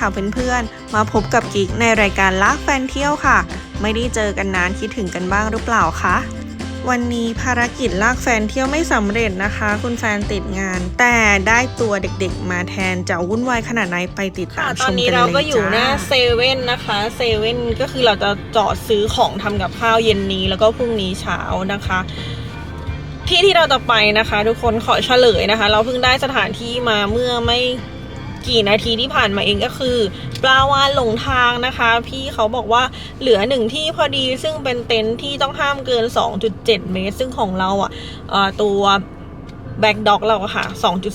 ค่ะเพื่อนๆ มาพบกับกิ๊กในรายการลากแฟนเที่ยวค่ะ ไม่ได้เจอกันนานคิดถึงกันบ้างหรือเปล่าคะ วันนี้ภารกิจลากแฟนเที่ยวไม่สำเร็จนะคะ คุณแฟนติดงาน แต่ได้ตัวเด็กๆมาแทนจะวุ่นวายขนาดไหนไปติดตามชมกันเลยจ้าตอนนี้เราก็อยู่หน้าเซเว่นนะคะเซเว่นก็คือเราจะจอดซื้อของทำกับข้าวเย็นนี้แล้วก็พรุ่งนี้เช้านะคะที่ที่เราจะไปนะคะ ทุกคนขอเฉลยนะคะ เราเพิ่งได้สถานที่มาเมื่อไม่ กี่นาทีที่ผ่านมาเองก็คือ ปลาวานหลงทางนะคะ พี่เขาบอกว่าเหลือหนึ่งที่พอดีซึ่งเป็นเต็นท์ที่ต้องห้ามเกิน 2.7 เมตร ซึ่งของเราอะเอ่อตัวแบ็กด็อกเราค่ะ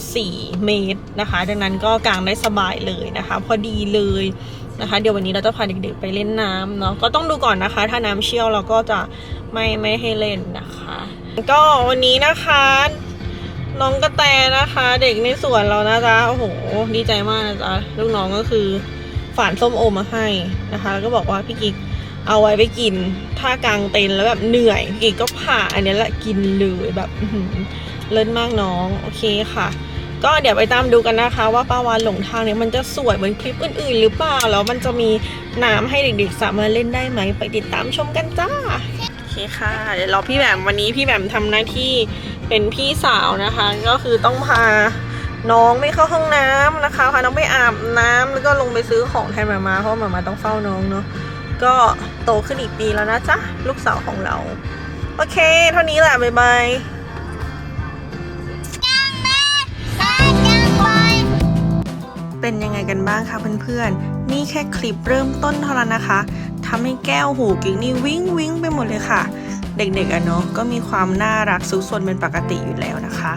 2.4 เมตรนะคะ ดังนั้นก็กางได้สบายเลยนะคะ พอดีเลยนะคะ เดี๋ยววันนี้เราจะพาเด็กๆไปเล่นน้ำเนาะ ก็ต้องดูก่อนนะคะ ถ้าน้ำเชี่ยวเราก็จะไม่ไม่ให้เล่นนะคะ ก็วันนี้นะคะ น้องกระแตนะคะ เด็กในสวนเรานะจ๊ะโอ้โหดีใจมากนะจ๊ะลูกน้องก็คือฝานส้มโอมาให้นะคะ แล้วก็บอกว่าพี่กิ๊กเอาไว้ไปกิน ถ้ากลางเต็นแล้วแบบเหนื่อยพี่กิ๊กก็ผ่าอันนี้แหละกินเลยแบบเลิศมากน้องโอเคค่ะ ก็เดี๋ยวไปตามดูกันนะคะ ว่าปลาวานหลงทางเนี่ยมันจะสวยเหมือนคลิปอื่นๆ หรือเปล่าแล้วมันจะมีน้ำให้เด็กๆสามารถเล่นได้ไหมไปติดตามชมกันจ้าโอเคค่ะเดี๋ยวรอพี่แหม่มวันนี้พี่แหม่มทำหน้าที่ เป็นพี่สาวนะคะ ก็คือต้องพาน้องไม่เข้าห้องน้ำนะคะพาน้องไปอาบน้ำแล้วก็ลงไปซื้อของแทนหมามาเพราะหมามาต้องเฝ้าน้องเนาะก็โตขึ้นอีกปีแล้วนะจ๊ะลูกสาวของเรา โอเค เท่านี้แหละบ๊ายบายเป็นยังไงกันบ้างคะเพื่อนๆ นี่แค่คลิปเริ่มต้นเท่านั้นนะคะทำให้แก้วหูกิ๊กนี่วิ่งวิ่งไปหมดเลยค่ะ เด็กๆอะเนาะก็มีความน่ารักซุกซนเป็นปกติอยู่แล้วนะคะ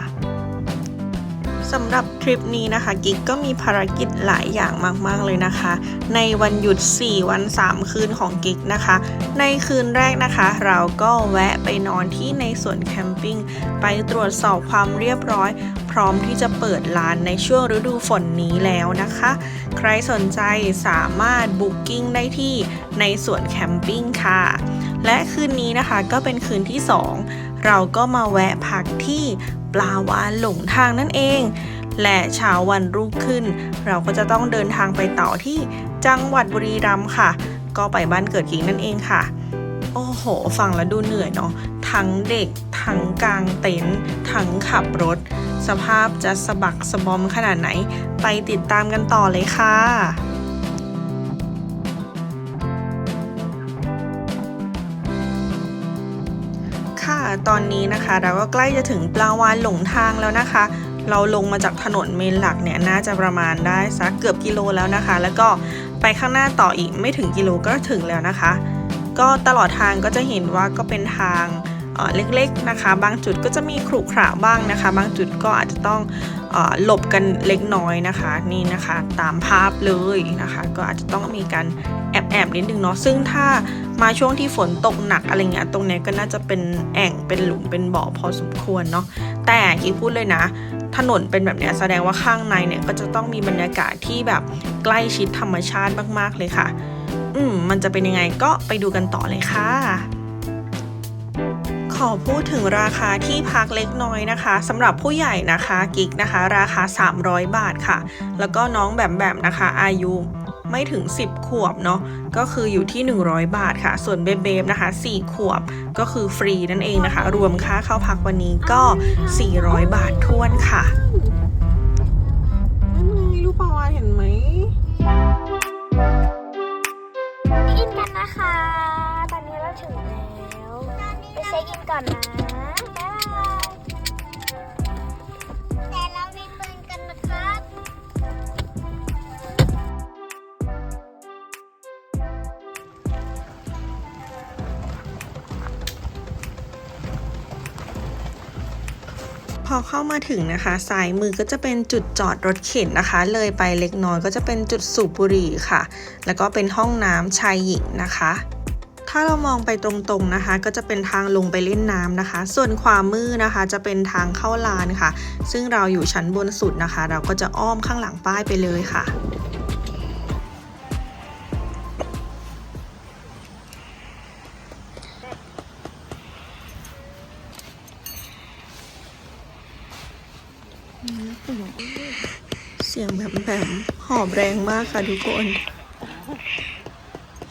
สำหรับทริปนี้นะคะกิ๊กก็มีภารกิจหลายอย่างมากๆเลยนะคะ ในวันหยุด 4 วัน 3 คืนของกิ๊กนะคะ ในคืนแรกนะคะ เราก็แวะไปนอนที่ในสวนแคมปิ้งไปตรวจสอบความเรียบร้อย พร้อมที่จะเปิดร้านในช่วงฤดูฝนนี้แล้วนะคะ ใครสนใจสามารถบุ๊กิ้งได้ที่ในสวนแคมปิ้งค่ะ และคืนนี้นะคะก็เป็นคืนที่ 2 เราก็มาแวะพักที่ ปลาวานหลงทางนั่นเอง และเช้าวันรุ่งขึ้น เราก็จะต้องเดินทางไปต่อที่จังหวัดบุรีรัมย์ค่ะ ก็ไปบ้านเกิดกิ๊งนั่นเองค่ะ โอ้โห ฟังแล้วดูเหนื่อยเนาะทั้งเด็ก ทั้งกลางเต็นท์ทั้งขับรถ สภาพจะสะบักสะบอมขนาดไหน ไปติดตามกันต่อเลยค่ะ ตอนนี้นะคะ เราก็ใกล้จะถึงปลาวานหลงทางแล้วนะคะ เราลงมาจากถนนเมนหลักเนี่ยน่าจะประมาณได้สักเกือบกิโลแล้วนะคะ แล้วก็ไปข้างหน้าต่ออีกไม่ถึงกิโลก็ถึงแล้วนะคะ ก็ตลอดทางก็จะเห็นว่าก็เป็นทางเเล็กๆนะคะ บางจุดก็จะมีขรุขระบ้างนะคะ บางจุดก็อาจจะต้องหลบกันเล็กน้อยนะคะ นี่นะคะ ตามภาพเลยนะคะ ก็อาจจะต้องมีการ แอบนิดนึงเนาะซึ่งถ้ามาช่วงที่ฝนตกหนักอะไรเงี้ยตรงเนี้ยก็น่าจะเป็นแอ่งเป็นหลุมเป็นบ่อพอสมควรเนาะแต่กี่พูดเลยนะ ถนนเป็นแบบเนี้ยแสดงว่าข้างในเนี่ยก็จะต้องมีบรรยากาศที่แบบใกล้ชิดธรรมชาติมากๆเลยค่ะ อืมมันจะเป็นยังไงก็ไปดูกันต่อเลยค่ะขอพูดถึงราคาที่พักเล็กน้อยนะคะสำหรับผู้ใหญ่นะคะกิกนะคะ ราคา 300 บาทค่ะ แล้วก็น้องแบบแบบนะคะ อายุ ไม่ถึง 10 ขวบเนาะก็คืออยู่ที่ 100 บาทค่ะ ส่วนเบเบฟนะคะ 4 ขวบก็คือฟรีนั่นเองนะคะ รวมค่าเข้าพักวันนี้ก็ 400 บาททวนค่ะนั่นไงลูกปลาวานเห็นไหมอินกันนะคะ ตอนนี้เราถึงแล้ว ไปเช็คอินก่อนนะ บ๊ายบาย พอเข้ามาถึงนะคะซ้ายมือก็จะเป็นจุดจอดรถเข็นนะคะ เลยไปเล็กน้อยก็จะเป็นจุดสูบบุหรี่ค่ะ แล้วก็เป็นห้องน้ำชายหญิงนะคะถ้าเรามองไปตรงๆนะคะ ก็จะเป็นทางลงไปเล่นน้ำนะคะ ส่วนขวามือนะคะ จะเป็นทางเข้าลานค่ะ ซึ่งเราอยู่ชั้นบนสุดนะคะ เราก็จะอ้อมข้างหลังป้ายไปเลยค่ะ อบแรงมากค่ะทุกคน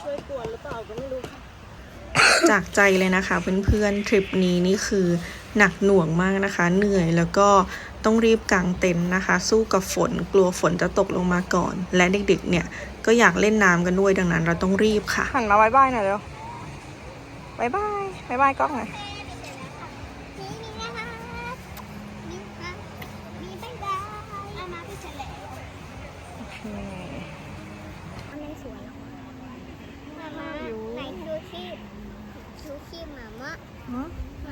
ช่วยกวนหรือเปล่าก็ไม่รู้ค่ะจากใจเลยนะคะเพื่อนๆทริปนี้นี่คือหนักหน่วงมากนะคะ เหนื่อยแล้วก็ต้องรีบกางเต็นท์นะคะ สู้กับฝนกลัวฝนจะตกลงมาก่อน และเด็กๆ เนี่ยก็อยากเล่นน้ำกันด้วยดังนั้น เราต้องรีบค่ะหันมาบายบายหน่อยเร็วบายบายบายบายกล้องหน่อยนี่นี่นะคะนี่นะมีบ๊ายบายเอามาไปเฉลย อันนี้สวยมามาไหนชูชีพชูชีพหมามะ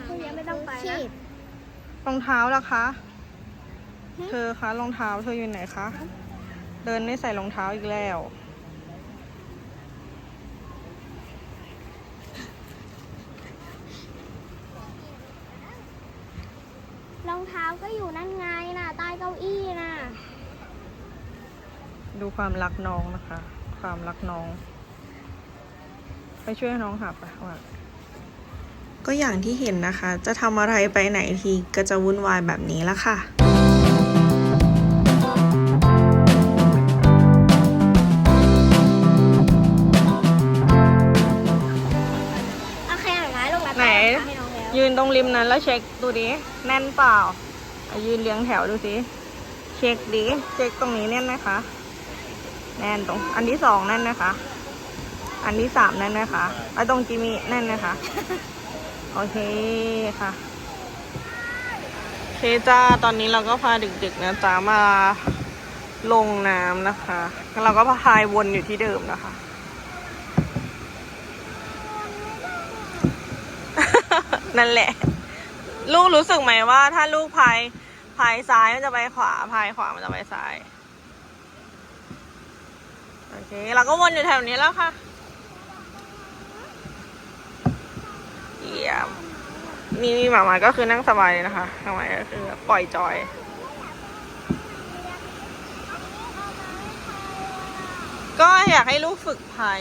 พวกนี้ไม่ต้องไปนะ รองเท้าล่ะคะเธอคะรองเท้าเธออยู่ไหนคะ เดินไม่ใส่รองเท้าอีกแล้ว รองเท้าก็อยู่นั่นไงน่ะใต้เก้าอี้น่ะ ดูความรักน้องนะคะ ความรักน้อง ไปช่วยน้องหาปะว่าก็อย่างที่เห็นนะคะ จะทำอะไรไปไหนทีก็จะวุ่นวายแบบนี้ละค่ะโอเคหน่อยนะลงมาไหนให้น้องแล้วยืนตรงริมนั้นแล้วเช็คดูดิ แน่นเปล่าอะยืนเรียงแถวดูสิ เช็คดิ เช็คตรงนี้แน่นไหมคะ แน่นตรง อันที่สองแน่นนะคะ อันที่สามแน่นนะคะไอ้ตรงจิมีแน่นนะคะ โอเคค่ะเคจ้าตอนนี้เราก็พาเด็กๆนะจ้ามาลงน้ำนะคะแล้วเราก็พายวนอยู่ที่เดิมนะคะ นั่นแหละ ลูกรู้สึกไหมว่าถ้าลูกพายพายซ้ายมันจะไปขวาพายขวามันจะไปซ้าย โอเค เราก็วนอยู่แถวนี้แล้วค่ะเยี่ยมนี่นี่หมามาก็คือนั่งสบายเลยนะคะหมามาก็คือปล่อยจอย ก็อยากให้ลูกฝึกพาย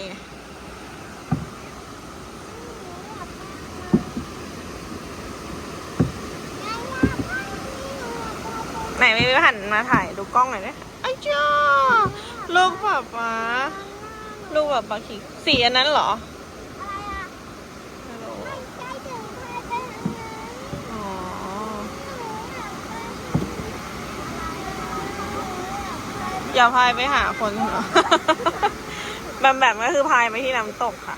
ไหนไม่ไปหันมาถ่ายดูกล้องหน่อยดิไอ้จ้า ลูกแบบป๊าลูกแบบป๊าขี่สีอันนั้นเหรออะไรอะไม่รู้ใกล้ถึงพายไปทางนั้นอ๋ออย่าพายไปหาคนเหรอแบบแบบก็คือพายไปที่น้ำตกค่ะ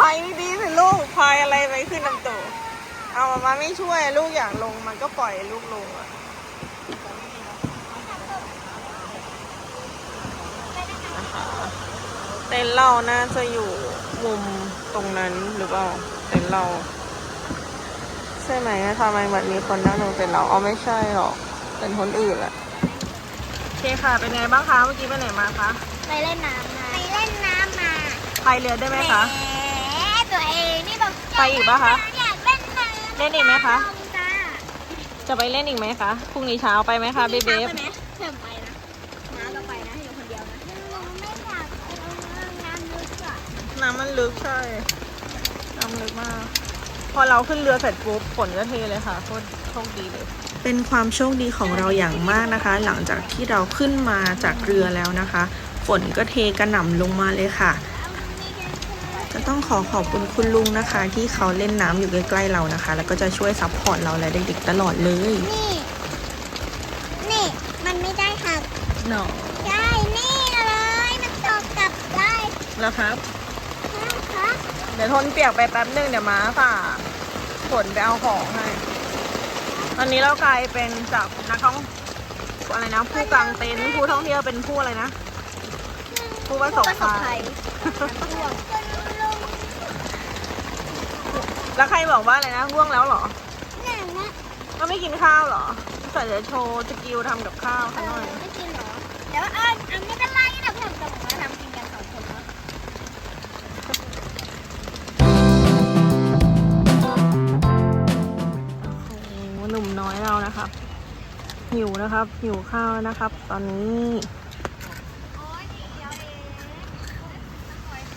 พายดีๆสิลูกพายอะไรไปขึ้นน้ำตกเอามาไม่ช่วยลูกอยากลงมันก็ปล่อยลูกลงอะนะคะเต็นท์เราน่าจะอยู่มุมตรงนั้นหรือเปล่าเต็นท์เราใช่ไหมทำไมแบบมีคนนั่งตรงเต็นท์เราอ๋อไม่ใช่หรอกเป็นคนอื่นแหละโอเคค่ะเป็นไงบ้างคะเมื่อกี้ไปไหนมาคะไปเล่นน้ำมาไปเล่นน้ำมาพายเรือได้ไหมคะ แหมตัวเองนี่บอก ไปอีกปะคะอยากเล่นน้ำเล่นอีกไหมคะลงจ้าจะไปเล่นอีกไหมคะพรุ่งนี้เช้าไปไหมคะเบเบฟไปไหมเพิ่มไปนะน้าก็ไปนะให้อยู่คนเดียวนะหนูไม่อยากไปน้ำลึกอะน้ำมันลึกใช่น้ำลึกมาก พอเราขึ้นเรือเสร็จปุ๊บฝนก็เทเลยค่ะโคตรโชคดีเลยเป็นความโชคดีของเราอย่างมากนะคะ หลังจากที่เราขึ้นมาจากเรือแล้วนะคะ ฝนก็เทกระหน่ำลงมาเลยค่ะ จะต้องขอขอบคุณคุณลุงนะคะ ที่เขาเล่นน้ำอยู่ใกล้ๆเรานะคะ แล้วก็จะช่วยซัพพอร์ตเราและเด็กๆตลอดเลย นี่ นี่ มันไม่ได้หักหนอใช่นี่เลย มันตกกลับได้แล้วครับ นะคะเดี๋ยวทนเปียกไปแป๊บนึงเดี๋ยวมาฝ่าฝนไปเอาของให้ ตอนนี้เรากลายเป็นจากนักท่องอะไรนะ ผู้กางเต็นท์ผู้ท่องเที่ยวเป็นผู้อะไรนะ ผู้ประสบประสบภัภัยยน้ำท่วม แล้วใครบอกว่าอะไรนะง่วงแล้วเหรอนั่นนะก็ไม่กินข้าวเหรอใส่จะโชว์สกิลทำกับข้าวเอเขาหน่ออยไม่กินเหรอเดี๋ยวอะอันไม่เป็นไรเดี๋ยวผมจะบอกว่าทำกินกันสองคนเนาะโอ้โหหนุ่มน้อยเรานะครับ หิวนะครับ หิวข้าวแล้วนะครับ ตอนนี้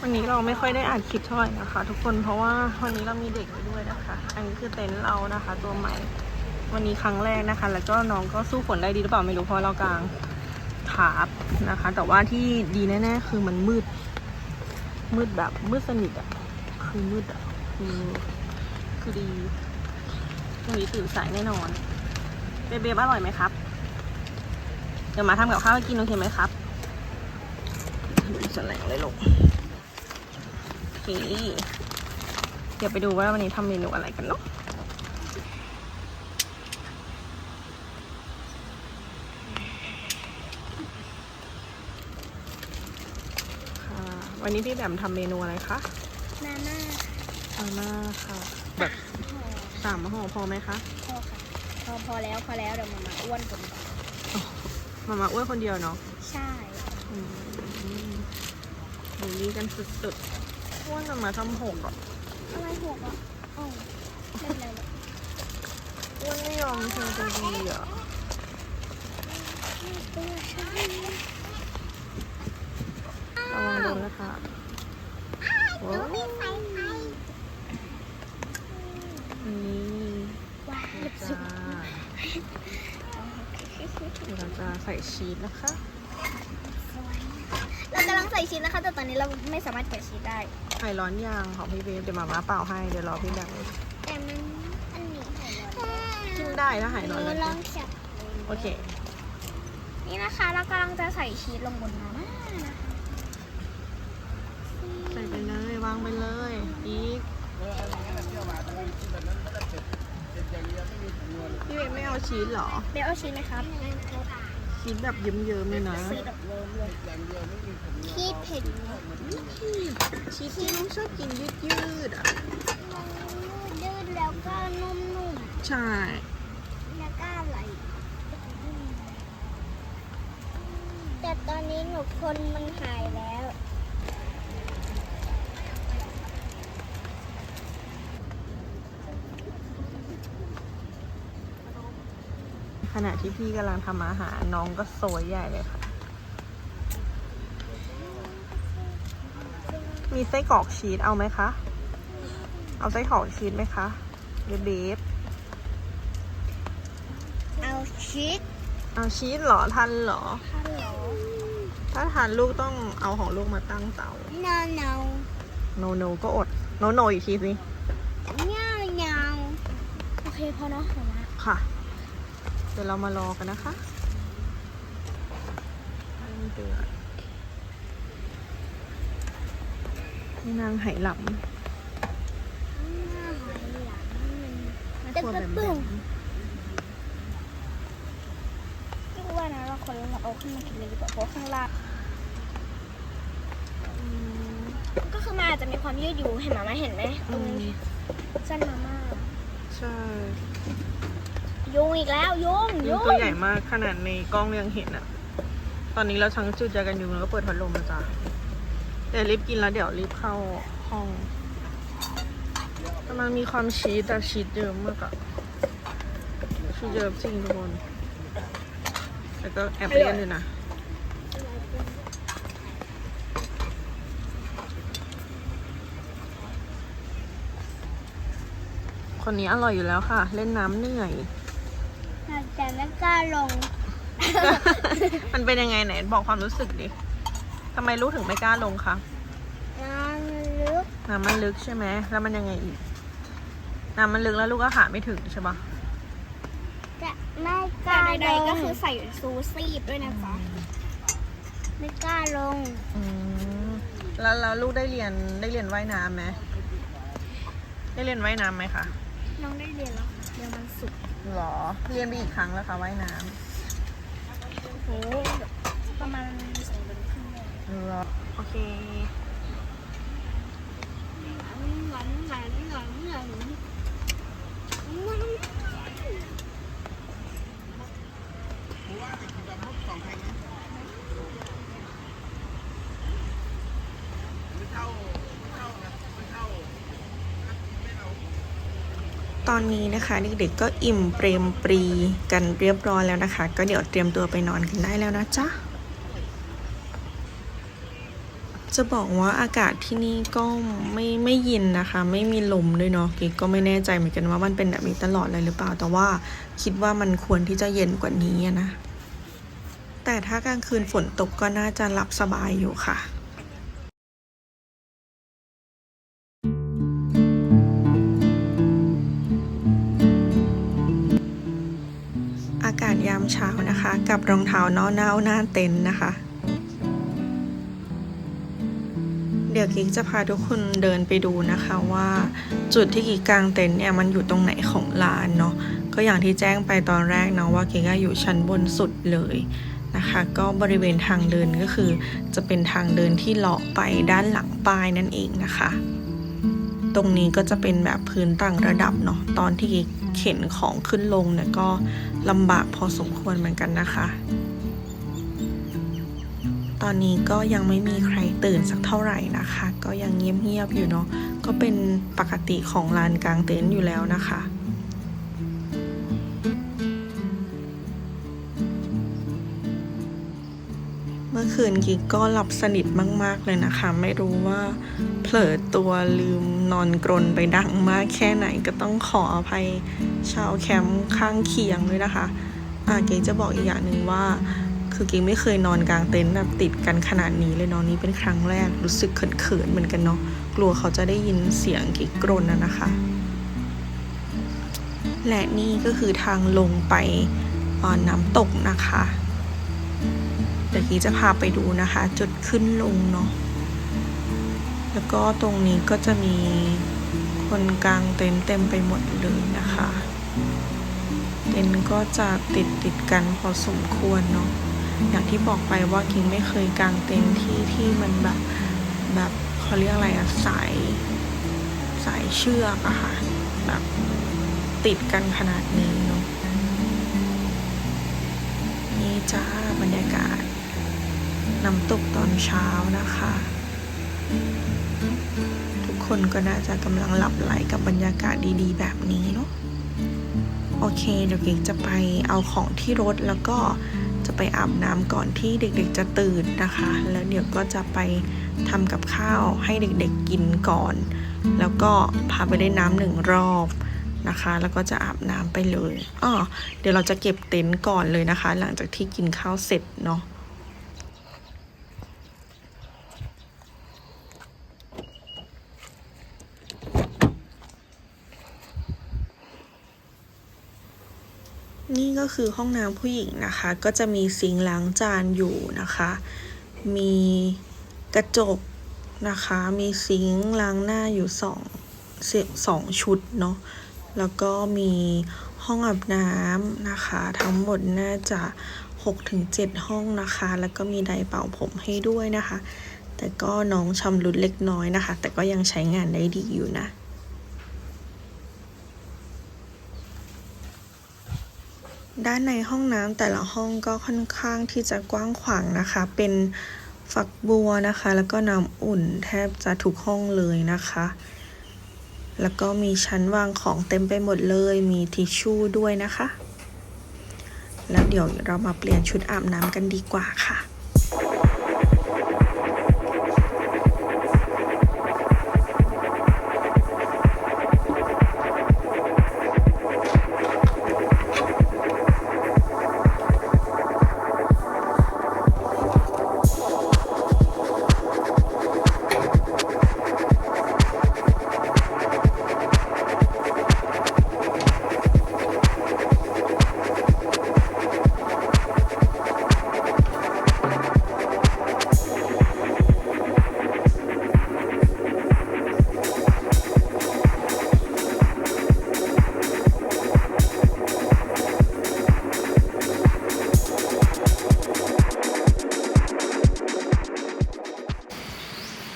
วันนี้เราไม่ค่อยได้อ่านคลิปเท่าไหร่นะคะ ทุกคนเพราะว่าวันนี้เรามีเด็กไปด้วยนะคะ อันนี้คือเต็นท์เรานะคะ ตัวใหม่ วันนี้ครั้งแรกนะคะ แล้วก็น้องก็สู้ฝนได้ดีหรือเปล่าไม่รู้เพราะเรากลางถาบนะคะ แต่ว่าที่ดีแน่ๆคือมันมืด มืดแบบมืดสนิทอะคือมืดอะคือคือดีวันนี้ตื่นสายแน่นอนเบเบฟอร่อยไหมครับ เดี๋ยวมาทำกับข้าวให้กินโอเคไหมครับจะแหลงเลยลูก เค เดี๋ยวไปดูว่าวันนี้ทำเมนูอะไรกันเนาะค่ะวันนี้พี่แบมทำเมนูอะไรคะ มาม่ามาม่าค่ะ แบบสามห่อพอไหมคะ พอค่ะ พอพอแล้วพอแล้วเดี๋ยวมามาอ้วนคนก่อนมามาอ้วนคนเดียวเนาะ ใช่อืมบูลลี่กันสุดๆอ้ วนจะมาทำหกอะอะไรหกอะอ๋อไม่เป็นไรหรอกอ้วนไม่ยอมเธอจะดีอะตัวฉันระวังโดนนะคะโอ้ดูมีไฟไฟนี่ว้าวจ้าเดี๋ยวเราจะใส่ชีสนะคะ เรากำลังใส่ชีสนะคะ แต่ตอนนี้เราไม่สามารถแกะชีสได้ ไข่ร้อนยางของพี่เบฟเดี๋ยวมาม่าเปล่าให้เดี๋ยวรอพี่แบงค์แต่มันอันนี้ไข่ร้อนกินได้ถ้าหายร้อนหเลนูยลองจับโอเค นี่นะคะเรากำลังจะใส่ชีสลงบนมาม่านะคะใส่ไปเลยวางไปเลย อีกพี่เบฟไม่เอาชีสเหรอ เบลเอาชีสไหมครับ กินแบบเยิ้มๆเลยนะชีสแบบเริ่มเลยชีสเผ็ดชีสที่น้องชอบกินยืดยืดๆอะยืดแล้วก็นุ่มๆ ใช่ แล้วก็อร่อยแต่ตอนนี้หนูคนมันหายแล้ว ขณะที่พี่กำลังทำอาหารน้องก็โซยใหญ่เลยค่ะ มีไส้กรอกชีสเอาไหมคะ เอาไส้กรอกชีสไหมคะเบเบฟเอาชีสเอาชีสเหรอทันเหรอ ฮัลโหลถ้าทันลูกต้องเอาของลูกมาตั้งเตานาวนาโนโนก็อด โนโนอีกทีสิเงาเงาโอเคพอเนาะเดี๋ยวนะค่ะ เดี๋ยวเรามารอกันนะคะให้มันเดือดนี่นางไหหลำหน้าหอยหลังมันแม่ครัวแบมแบมก็ว่านะเราคนเราเอาขึ้นมากินเลยดีกว่าเพราะข้างล่างก็คือมันอาจจะมีความยืดอยู่เห็นไหมไหมเห็นไหมตอืรงมนี้เส้นมาม่าใช่ ยุงอีกแล้วยุงยุยุงงตัวใหญ่มากขนาดในกล้องยังเห็นอะตอนนี้เราทั้งจุดยากันยุงแล้วก็เปิดพัดลมนะจ๊ะแต่รีบกินแล้วเดี๋ยวรีบเข้าห้องแต่มันมีความชีสแต่ชีสเยอะมากอะชีสเยอะจริงทุกคนแต่ก็แอบเลี่ยนด้วยนะคนนี้อร่อยอยู่แล้วค่ะ เล่นน้ำเหนื่อย แต่ไม่กล้าลง มันเป็นยังไงไหนบอกความรู้สึกดิทำไมลูกถึงไม่กล้าลงคะน้ำลึกน้ำมันลึกใช่ไหมแล้วมันยังไงอีกน้ำมันลึกแล้วลูกก็หาไม่ถึงใช่ปะจะไม่กล้าใดๆก็คือใส่ซูซีดด้วยนะจ๊ะไม่กล้าลง อืมแล้วแล้วลูกได้เรียนได้เรียนว่ายน้ำไหมได้เรียนว่ายน้ำไหมคะ น้องได้เรียนแล้ว หรอ เรียนไปอีกครั้งแล้วคะว่ายน้โหประมาณสองเดือนครึ่งเลยำหรอหวานหวานหวานหวานหว อนนี้นะคะเด็กๆก็อิ่มเปรมปรีกันเรียบร้อยแล้วนะคะ ก็เดี๋ยวเตรียมตัวไปนอนกันได้แล้วนะจ๊ะจะบอกว่าอากาศที่นี่ก็ไม่ไม่เย็นนะคะ ไม่มีลมด้วยเนาะกิ๊กก็ไม่แน่ใจเหมือนกันว่ามันเป็นแบบนี้ตลอดเลยหรือเปล่า แต่ว่าคิดว่ามันควรที่จะเย็นกว่านี้นะ แต่ถ้ากลางคืนฝนตกก็น่าจะหลับสบายอยู่ค่ะ กับรองเท้าเนาะเน่าหน้าเต็นท์นะคะ เดี๋ยวกิ๊กจะพาทุกคนเดินไปดูนะคะว่าจุดที่กิ๊กกางเต็นท์เนี่ยมันอยู่ตรงไหนของลานเนาะก็อย่างที่แจ้งไปตอนแรกเนาะว่ากิ๊กอยู่ชั้นบนสุดเลยนะคะก็บริเวณทางเดินก็คือ จะเป็นทางเดินที่เลาะไปด้านหลังป้ายนั่นเองนะคะ ตรงนี้ก็จะเป็นแบบพื้นต่างระดับเนาะตอนที่กิ๊ก เข็นของขึ้นลงเนี่ยก็ลำบากพอสมควรเหมือนกันนะคะ ตอนนี้ก็ยังไม่มีใครตื่นสักเท่าไหร่นะคะ ก็ยังเงียบๆอยู่เนาะก็เป็นปกติของลานกลางเต็นท์อยู่แล้วนะคะ คืนกิ๊กก็หลับสนิทมาก ๆ เลยนะคะ ไม่รู้ว่าเผลอตัวลืมนอนกรนไปดังมากแค่ไหนก็ต้องขออภัยชาวแคมป์ข้างเคียงด้วยนะคะอ่าเก๋จะบอกอีกอย่างหนึ่งว่า คือเก๋ไม่เคยนอนกลางเต็นท์แบบติดกันขนาดนี้เลยนอนนี้เป็นครั้งแรกรู้สึกเขินๆเหมือนกันเนาะกลัวเขาจะได้ยินเสียงเก๋กรนนะนะคะ และนี่ก็คือทางลงไปอ่าน้ำตกนะคะ เดี๋ยวกี้จะพาไปดูนะคะ จุดขึ้นลงเนาะแล้วก็ตรงนี้ก็จะมีคนกลางเต็นท์เต็มไปหมดเลยนะคะ เต็นท์ก็จะติดติดกันพอสมควรเนาะอย่างที่บอกไปว่ากิงไม่เคยกางเต็นท์ที่ที่มันแบบแบบเขาเรียกอะไรอะสายสายเชือกอะค่ะแบบติดกันขนาดนี้เนาะนี่จ้าบรรยากาศ น้ำตกตอนเช้านะคะ ทุกคนก็น่าจะกำลังหลับไหลกับบรรยากาศดีๆ แบบนี้เนาะโอเค เดี๋ยวเก๋จะไปเอาของที่รถแล้วก็จะไปอาบน้ำก่อนที่เด็กๆจะตื่นนะคะ แล้วเดี๋ยวก็จะไปทำกับข้าวให้เด็กๆกินก่อน แล้วก็พาไปเล่นน้ำหนึ่งรอบนะคะ แล้วก็จะอาบน้ำไปเลยอ้อเดี๋ยวเราจะเก็บเต็นท์ก่อนเลยนะคะ หลังจากที่กินข้าวเสร็จเนาะ นี่ก็คือห้องน้ำผู้หญิงนะคะ ก็จะมีซิงล้างจานอยู่นะคะ มีกระจกนะคะ มีซิงล้างหน้าอยู่สองเสสองชุดเนาะ แล้วก็มีห้องอาบน้ำนะคะ ทั้งหมดน่าจะ6ถึง7ห้องนะคะ แล้วก็มีไดร์เป่าผมให้ด้วยนะคะ แต่ก็น้องชำรุดเล็กน้อยนะคะ แต่ก็ยังใช้งานได้ดีอยู่นะ ด้านในห้องน้ำแต่ละห้องก็ค่อนข้างที่จะกว้างขวางนะคะ เป็นฝักบัวนะคะ แล้วก็น้ำอุ่นแทบจะทุกห้องเลยนะคะ แล้วก็มีชั้นวางของเต็มไปหมดเลย มีทิชชู่ด้วยนะคะ แล้วเดี๋ยวเรามาเปลี่ยนชุดอาบน้ำกันดีกว่าค่ะ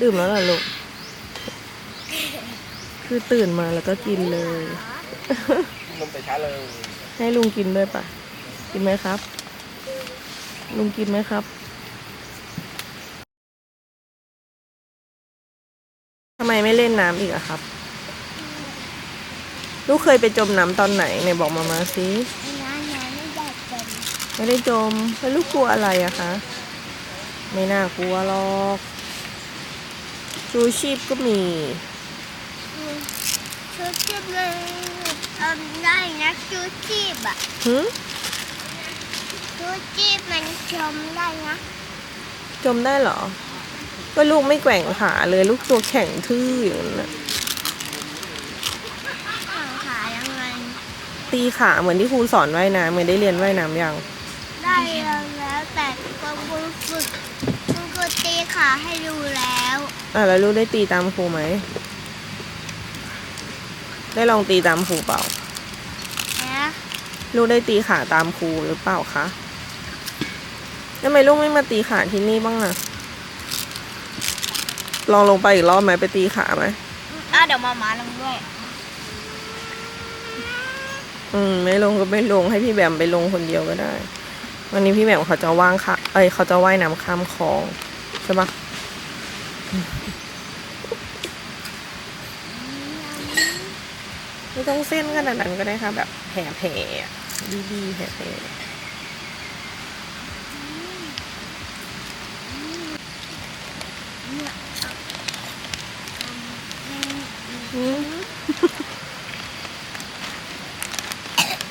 ดื่มแล้วเหรอลูก คือตื่นมาแล้วก็กินเลย นมแต่เช้าเลย ให้ลุงกินด้วยปะกินไหมครับ ลุงกินไหมครับทำไมไม่เล่นน้ำอีกอะครับ ลูกเคยไปจมน้ำตอนไหนไหนบอกมามาสิน้ำน้ำไม่อยากเป็นไม่ได้จมแล้วลูกกลัวอะไรอะคะ ไม่น่ากลัวหรอก ชูชีพก็มีชูชีพเลยทำได้นะชูชีพอะหึชูชีพมันชมได้นะจมได้เหรอ ก็ลูกไม่แกว่งขาเลยลูกตัวแข็งทื่ออย่างนั้นน่ะสั่งขายังไงตีขาเหมือนที่ครูสอนว่ายน้ำเหมือนได้เรียนว่ายน้ำยัง ได้แล้วแล้วแต่คุณครูฝึกคุณครูตี ขาให้ดูแล้วอะแล้วลูกได้ตีตามครูไหม ได้ลองตีตามครูเปล่า นะลูกได้ตีขาตามครูหรือเปล่าคะทำไมลูกไม่มาตีขาที่นี่บ้างอะลองลงไปอีกรอบไหมไปตีขาไหม อะเดี๋ยวมามาลงด้วย อืมไม่ลงก็ไม่ลงให้พี่แบมไปลงคนเดียวก็ได้ วันนี้พี่แบมเขาจะว่างค่ะ เอ้ยเขาจะว่ายน้ำข้ามคลอง ช่ปะไม่ต้องเส้นขนาดนั้นก็ได้ค่ะ แบบแผ่แผ่ดีดีๆแผ่แผ่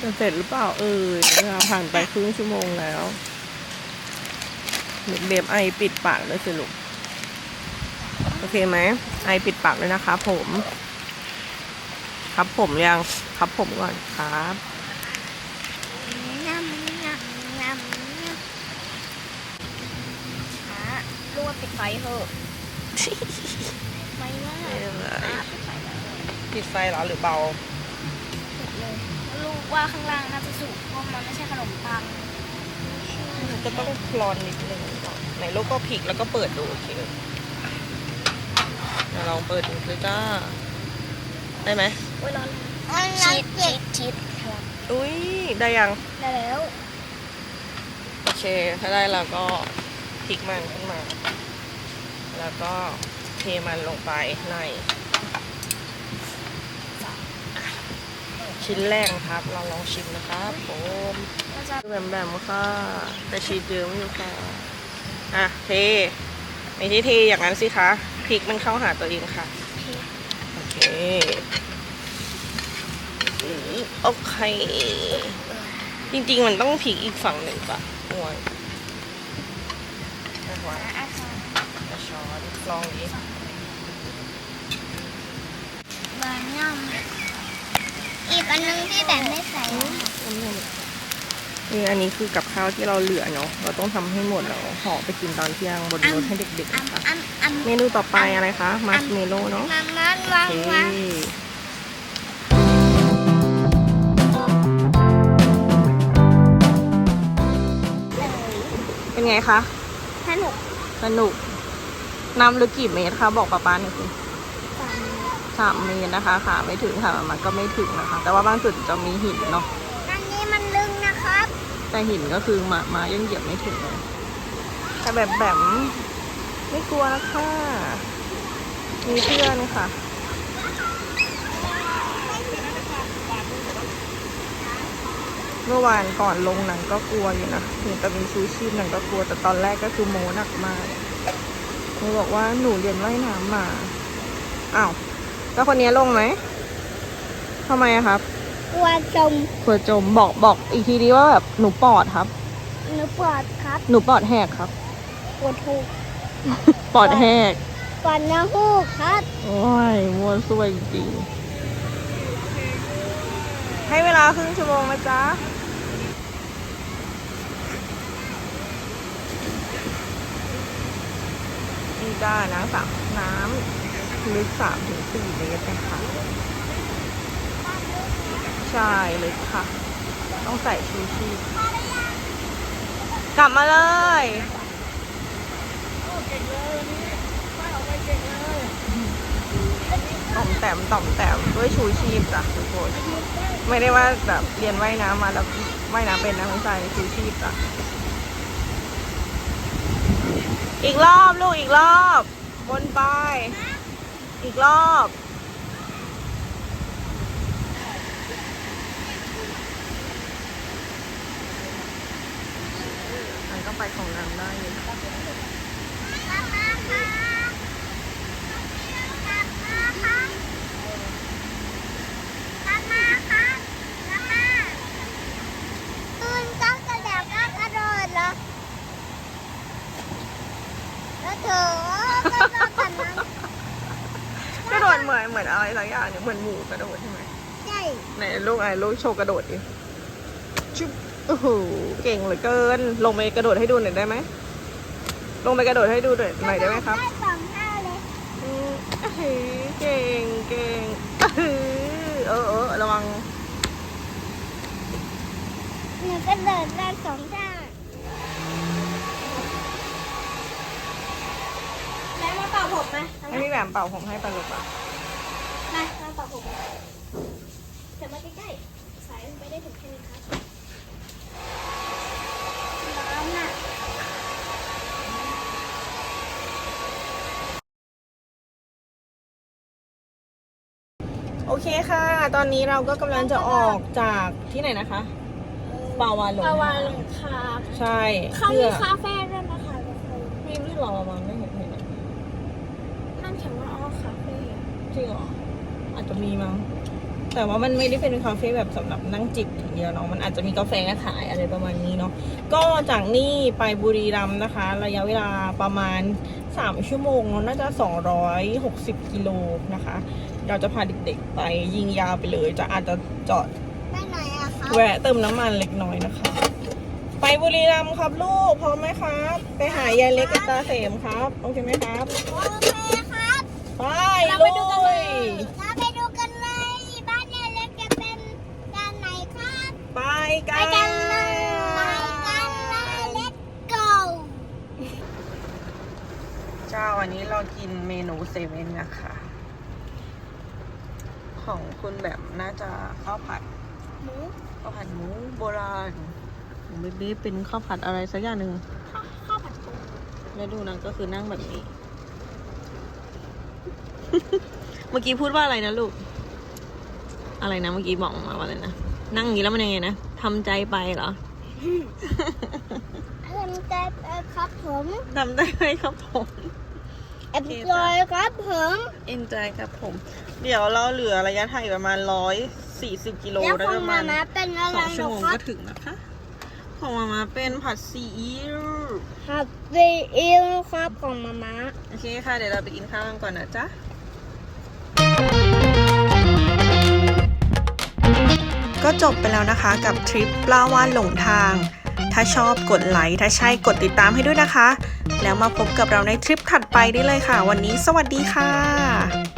จะเสร็จหรือเปล่าเออเวลาผ่านไปครึ่งชั่วโมงแล้ว เด็กเบมไอปิดปากด้วยสิลูก โอเคไหม ไอปิดปากด้วยนะคะผม ครับผมยังครับผมก่อนครับน้ำน้ำน้ำน้ำขาลูกปิดไฟเถอะไฟว่าปิดไฟเลยปิดไฟเหรอหรือเบาปิดเลยลูกว่าข้างล่างน่าจะสุกเพราะมันไม่ใช่ขนมปัง มันก็ต้องคลอนนิดนึงก่อนไหนลูกก็พลิกแล้วก็เปิดดูโอเคเดี๋ยวลองเปิดดูเลยจ้าได้ไหมโอ้ยร้อนชีสชีสชีสอุ้ยได้ยังได้แล้วโอเคถ้าได้แล้วก็พลิกมันขึ้นมา แล้วก็เทมันลงไปในชิ้นแรกนะครับ เราลองชิมนะครับผมก็ จะแบมแบมค่ะแต่ชีสเยอะไม่อยู่ค่ะอะเทไม่ใช่เทอย่างนั้นสิคะพริกมันเข้าหาตัวเองค่ะ โอเคโอเค จริงๆมันต้องพลิกอีกฝั่งหนึ่งปะโอ้ยนะคะอาคาช้อนลองดิบานย่ำอีกอันนึงที่แบบไม่ใส่ นี่อันนี้คือกับข้าวที่เราเหลือเนาะ เราต้องทำให้หมดแล้วห่อไปกินตอนเที่ยงบนรถให้เด็กๆอันนะคะอันอันเมนูต่อไปอะไรคะมัสเมโล่เนาะมามาโอวางเควางเป็นไงคะ สนุก สนุก น้ำลึกกี่เมตรคะ บอกป้าป้าหน่อยสิจังสามเมตรนะคะ ขาไม่ถึงค่ะ มันก็ไม่ถึงนะคะ แต่ว่าบางจุดจะมีหินเนาะ แต่หินก็คือมามายังเหยียบไม่ถึงเลยแต่แบบแบบไม่กลัวแล้วค่ะมีเพื่อนค่ะเมื่อวานก่อนลงหนังก็กลัวอยู่นะถึงจะมีชูชีพหนังก็กลัวแต่ตอนแรกก็คือโมหนักมากหนูบอกว่าหนูเรียนว่ายน้ำมา อ้าว แล้วคนนี้ลงไหมทำไมอะครับ กลัวจมกลัวจมบอกบอกอีกทีดีว่าแบบหนูปอดครับ หนูปวดครับหนูปอดแหกครับปวดหูปอดแหกปวดน้ำหูกครับโอ้ยมัวซวยจริงให้เวลาครึ่งชั่วโมงนะจ๊ะนี่จ้าน้ำสามน้ำลึกสามถึงสี่เมตรนะคะ ใช่ลึกค่ะ ต้องใส่ชูชีพกลับมาเลยเมแต้มต่อมแต้มด้วยชูชีพจ้ะทุกคนไม่ได้ว่าแบบเรียนว่ายน้ำมาแล้วว่ายน้ำเป็นนะไม่ใช่ชูชีพจ้ะอีกรอบลูกอีกรอบบนไป อีกรอบมันก็ ไปของนางได้กลับมาค่ะลับมาค่ะลับมาค่ะลับมาตื่นก็กระเดกก็กระโดดเหรอแล้วเธอกระโดดเหมือนเหมือนอะไรสักอย่างเนี่ยเหมือนหมูกระโดดใช่ไหมใช่ไหนลูกไอ้ลูกโชว์กระโดดดิชุบ โอ้โหเก่งเหลือเกิน ลงไปกระโดดให้ดูหน่อยได้ไหม ลงไปกระโดดให้ดูหน่อยหน่อยได้ไหมครับได้สองท่าเลยอืมเอ้ยเก่งเก่งเอ้ยเออเออระวัง หนูก็เดินได้สองท่าแม่มาเป่าผมไหมให้พี่แหวมเป่าผมให้ปลาลูกอะมามาเป่าผมเดี๋ยวมาใกล้ๆสายไปได้ถึงแค่นี้ครับ ร้อนอะโอเคค่ะ ตอนนี้เราก็กำลังจะออกจากที่ไหนนะคะ ปาวานหลงปาวานหลงคาใช่เขาเพื่มีอคาเฟ่ด้วยนะคะทุกคนมีไม่หรอมันไม่เห็นเห็นอะท่านเขียนว่าอ๋อคาเฟ่จริงเหรออาจจะมีมั้ง แต่ว่ามันไม่ได้เป็นคาเฟ่แบบสำหรับนั่งจิบอย่างเดียวเนาะมันอาจจะมีกาแฟขายอะไรประมาณนี้เนาะก็จากนี่ไปบุรีรัมย์นะคะ ระยะเวลาประมาณ 3 ชั่วโมงเนาะน่าจะ 260 กิโลนะคะ เราจะพาเด็กๆไปยิงยาวไปเลย จะอาจจะจอดไปไหนอะคะแวะเติมน้ำมันเล็กน้อยนะคะ ไปบุรีรัมย์ครับลูกพร้อมไหมครับ ไปหายายเล็กกับตาเสมครับ โอเคไหมครับโอเคครับ ไปเราลุไปดูกันเลย กัไปนกันเลยไปกันเลย let's go เจ้าวันนี้เรากินเมนูเซเว่นนะคะ ของคุณแบบน่าจะข้าวผัดหมูข้าวผัดหมูโบราณของเบบี้เป็นข้าวผัดอะไรสักอย่างหนึ่งข้าวข้าวผัดปูแล้วดูนะก็คือนั่งแบบนี้ เมื่อกี้พูดว่าอะไรนะลูก อะไรนะเมื่อกี้บอกมาว่าอะไรนะ นั่งอย่างนี้แล้วมันยังไงนะ ทำใจไปเหรอทำใจไปครับผมทำได้ไหมครับผม enjoy ครับผม enjoy ครับผม เดี๋ยวเราเหลือระยะทางอีกประมาณร้อยสี่สิบกิโลแล้วได้ขอปงระมามาณม่าเป็นอะสไรองชั่วนะโมงครับก็ถึงนะคะของมามาเป็นผัดซีอิ๊วผัดซีอิ๊วครับของมาม่าโอเคค่ะ เดี๋ยวเราไปกินข้าวกันก่อนนะจ๊ะ ก็จบไปแล้วนะคะกับทริปปลาวานหลงทาง ถ้าชอบกดไลค์ถ้าใช่กดติดตามให้ด้วยนะคะ แล้วมาพบกับเราในทริปถัดไปได้เลยค่ะ วันนี้สวัสดีค่ะ